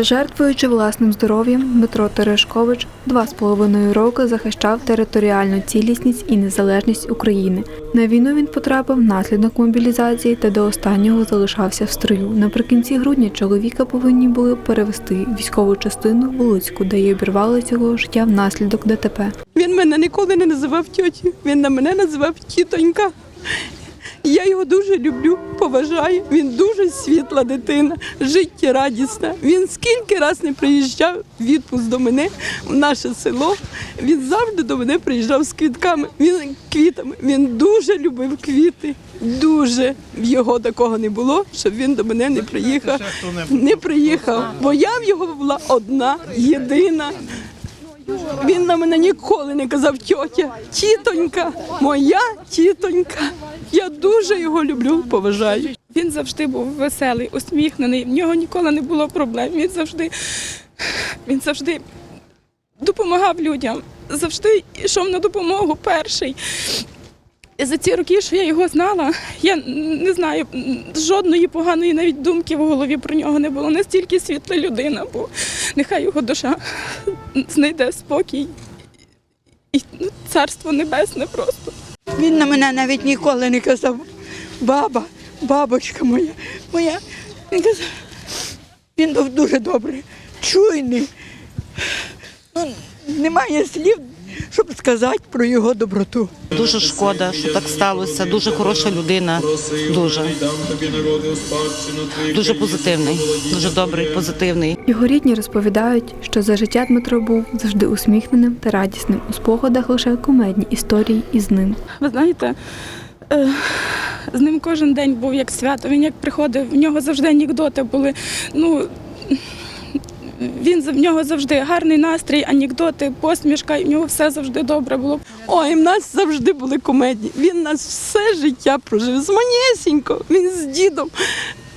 Жертвуючи власним здоров'ям, Дмитро Терешкович два з половиною роки захищав територіальну цілісність і незалежність України. На війну він потрапив внаслідок мобілізації та до останнього залишався в строю. Наприкінці грудня чоловіка повинні були перевести військову частину в Луцьку, де й обірвалося його життя внаслідок ДТП. Він мене ніколи не називав тьоті, він на мене називав тітонька. Я його дуже люблю, поважаю. Він дуже світла дитина, життєрадісна. Він скільки раз не приїжджав в відпуск до мене в наше село. Він завжди до мене приїжджав з квітками. Він квітами. Він дуже любив квіти. Дуже в його такого не було, щоб він до мене не приїхав. Не приїхав. Бо я в його була одна, єдина. Він на мене ніколи не казав тьотя, тітонька, моя тітонька. Я дуже його люблю, поважаю. Він завжди був веселий, усміхнений. В нього ніколи не було проблем. Він завжди, він завжди допомагав людям, завжди йшов на допомогу перший. І за ці роки, що я його знала, я не знаю, жодної поганої навіть думки в голові про нього не було. Настільки світла людина, бо нехай його душа знайде спокій і ну, царство небесне просто. Він на мене навіть ніколи не казав баба, бабочка моя, моя. Він казав, він був дуже добрий, чуйний. Ну, немає слів, щоб сказати про його доброту. Дуже шкода, що так сталося. Дуже хороша людина. Дуже дуже позитивний, дуже добрий, позитивний. Його рідні розповідають, що за життя Дмитро був завжди усміхненим та радісним. У спогадах лише кумедні історії із ним. Ви знаєте, е, з ним кожен день був як свято. Він як приходив, в нього завжди анекдоти були. Ну, він в нього завжди гарний настрій, анекдоти, посмішка, і в нього все завжди добре було. Ой, в нас завжди були комедії. Він нас все життя прожив з манєсінько. Він з дідом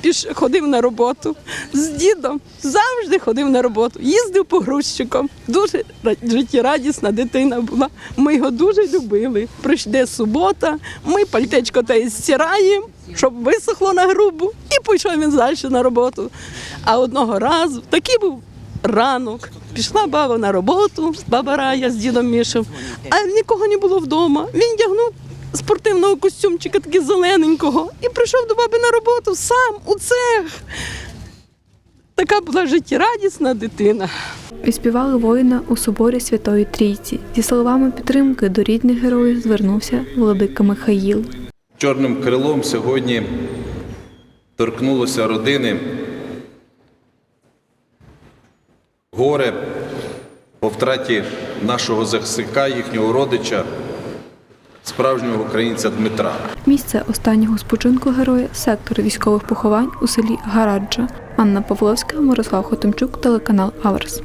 піш ходив на роботу. З дідом завжди ходив на роботу. Їздив погрузчиком. Дуже ра- життєрадісна дитина була. Ми його дуже любили. Прийде субота, ми пальтечко та й стираємо, щоб висохло на грубу, і пішов він далі на роботу. А одного разу такий був ранок. Пішла баба на роботу, баба Рая з дідом Мішем, а нікого не було вдома. Він дягнув спортивного костюмчика, такий зелененького, і прийшов до баби на роботу сам у цех. Така була життєрадісна дитина. Відспівали воїна у соборі Святої Трійці. Зі словами підтримки до рідних героїв звернувся владика Михаїл. Чорним крилом сьогодні торкнулося родини горе по втраті нашого захисника, їхнього родича, справжнього українця Дмитра. Місце останнього спочинку героя сектор військових поховань у селі Гараджа. Анна Павловська, Мирослав Хотимчук, телеканал Аверс.